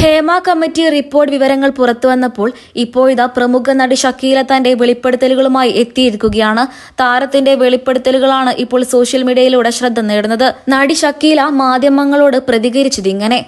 Hema committee report വിവരങ്ങൾ പുറത്തുവന്നപ്പോൾ ഇപ്പോഴിതാ പ്രമുഖ നടി ഷക്കീല തന്റെ വെളിപ്പെടുത്തലുകളുമായി എത്തിയിരിക്കുകയാണ്. താരത്തിന്റെ വെളിപ്പെടുത്തലുകളാണ് ഇപ്പോൾ സോഷ്യൽ മീഡിയയിലൂടെ ശ്രദ്ധ നേടുന്നത്. നടി ഷക്കീല മാധ്യമങ്ങളോട് പ്രതികരിച്ചത് ഇങ്ങനെ.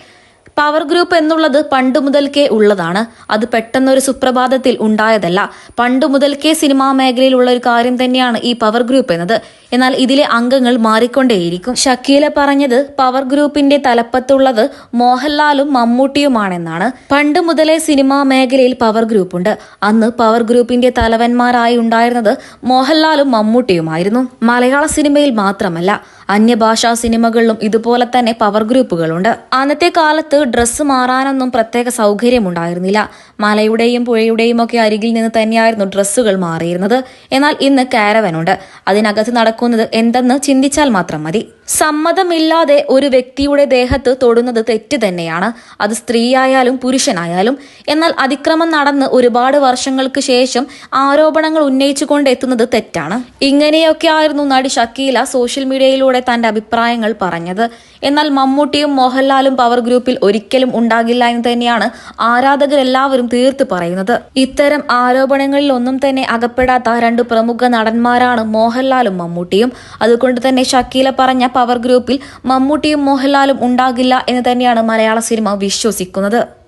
പവർ ഗ്രൂപ്പ് എന്നുള്ളത് പണ്ട് മുതൽക്കേ ഉള്ളതാണ്. അത് പെട്ടെന്നൊരു സുപ്രഭാതത്തിൽ ഉണ്ടായതല്ല. പണ്ട് മുതൽക്കേ സിനിമാ മേഖലയിലുള്ള ഒരു കാര്യം തന്നെയാണ് ഈ പവർ ഗ്രൂപ്പ് എന്നത്. എന്നാൽ ഇതിലെ അംഗങ്ങൾ മാറിക്കൊണ്ടേയിരിക്കും. ഷക്കീല പറഞ്ഞത് പവർ ഗ്രൂപ്പിന്റെ തലപ്പത്തുള്ളത് മോഹൻലാലും മമ്മൂട്ടിയുമാണെന്നാണ്. പണ്ട് മുതലേ സിനിമാ മേഖലയിൽ പവർ ഗ്രൂപ്പുണ്ട് അന്ന് പവർ ഗ്രൂപ്പിന്റെ തലവന്മാരായി ഉണ്ടായിരുന്നത് മോഹൻലാലും മമ്മൂട്ടിയുമായിരുന്നു. മലയാള സിനിമയിൽ മാത്രമല്ല അന്യഭാഷാ സിനിമകളിലും ഇതുപോലെ തന്നെ പവർ ഗ്രൂപ്പുകളുണ്ട് അന്നത്തെ കാലത്ത് ഡ്രസ്സ് മാറാനൊന്നും പ്രത്യേക സൗകര്യമുണ്ടായിരുന്നില്ല. മലയുടെയും പുഴയുടെയും ഒക്കെ അരികിൽ നിന്ന് തന്നെയായിരുന്നു ഡ്രസ്സുകൾ മാറിയിരുന്നത്. എന്നാൽ ഇന്ന് കാരവനുണ്ട് അതിനകത്ത് നടക്കുന്നത് എന്തെന്ന് ചിന്തിച്ചാൽ മാത്രം മതി. സമ്മതമില്ലാതെ ഒരു വ്യക്തിയുടെ ദേഹത്ത് തൊടുന്നത് തെറ്റ് തന്നെയാണ്. അത് സ്ത്രീയായാലും പുരുഷനായാലും. എന്നാൽ അതിക്രമം നടന്ന് ഒരുപാട് വർഷങ്ങൾക്ക് ശേഷം ആരോപണങ്ങൾ ഉന്നയിച്ചുകൊണ്ട് എത്തുന്നത് തെറ്റാണ്. ഇങ്ങനെയൊക്കെ ആയിരുന്നു നടി ഷക്കീല സോഷ്യൽ മീഡിയയിലൂടെ തന്റെ അഭിപ്രായങ്ങൾ പറഞ്ഞത്. എന്നാൽ മമ്മൂട്ടിയും മോഹൻലാലും പവർ ഗ്രൂപ്പിൽ ഒരിക്കലും ഉണ്ടാകില്ല എന്ന് തന്നെയാണ് ആരാധകരെല്ലാവരും തീർത്ത് പറയുന്നത്. ഇത്തരം ആരോപണങ്ങളിൽ ഒന്നും തന്നെ അകപ്പെടാത്ത രണ്ട് പ്രമുഖ നടന്മാരാണ് മോഹൻലാലും മമ്മൂട്ടിയും. അതുകൊണ്ട് തന്നെ ഷക്കീല പറഞ്ഞ പവർ ഗ്രൂപ്പിൽ മമ്മൂട്ടിയും മോഹൻലാലും ഉണ്ടാകില്ല എന്ന് തന്നെയാണ് മലയാള സിനിമ വിശ്വസിക്കുന്നത്.